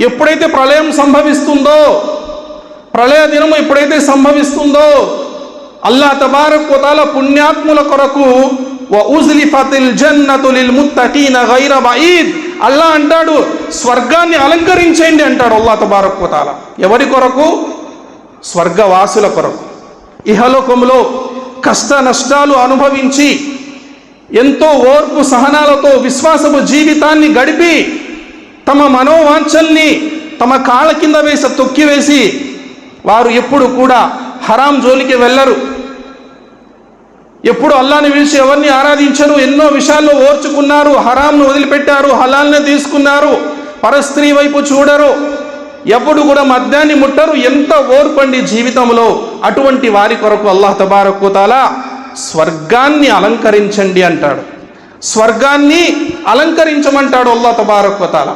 ఎప్పుడైతే ప్రళయం సంభవిస్తుందో ప్రళయ దినము ఎప్పుడైతే సంభవిస్తుందో అల్లా తబారక్ వతాల పుణ్యాత్ముల కొరకు అల్లా అంటాడు స్వర్గాన్ని అలంకరించేయండి అంటాడు అల్లా తబారక్ వతాల. ఎవరి కొరకు? స్వర్గవాసుల కొరకు. ఇహలోకంలో కష్ట నష్టాలు అనుభవించి ఎంతో ఓర్పు సహనాలతో విశ్వాసపు జీవితాన్ని గడిపి తమ మనోవాంఛల్ని తమ కాళ్ళ కింద వేసి తొక్కివేసి వారు ఎప్పుడు కూడా హరాం జోలికి వెళ్ళరు. ఎప్పుడు అల్లాని విడిచి ఎవరిని ఆరాధించరు ఎన్నో విషయాల్లో ఓర్చుకున్నారు హరాంను వదిలిపెట్టారు హలాల్ని తీసుకున్నారు పరస్త్రీ వైపు చూడరు. ఎప్పుడు కూడా మద్యాన్ని ముట్టరు ఎంత ఓర్పండి జీవితంలో అటువంటి వారి కొరకు అల్లాహ్ తబారకుతాల స్వర్గాన్ని అలంకరించండి అంటాడు. స్వర్గాన్ని అలంకరించమంటాడు అల్లాహ్ తబారకుతాల